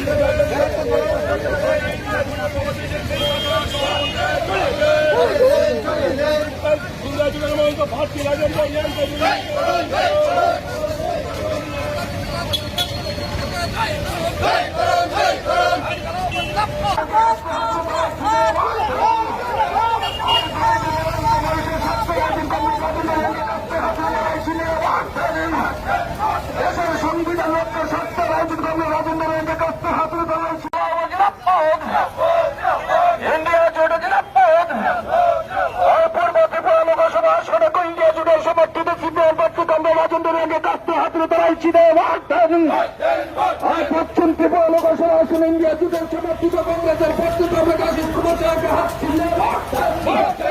Gracias. দেশের সংবিধান রক্ষা সত্য রাজনীতি কর্মী রাজেন্দ্র কাছে হাতুড়ে ধরেছে হাতুড়ে ধরাইছি পশ্চিম ত্রিপুরা লোকসভা আসন ইন্ডিয়া জোটের সমর্থিত কংগ্রেসের পত্রিকাণ্ড কাশিস কুমার হাত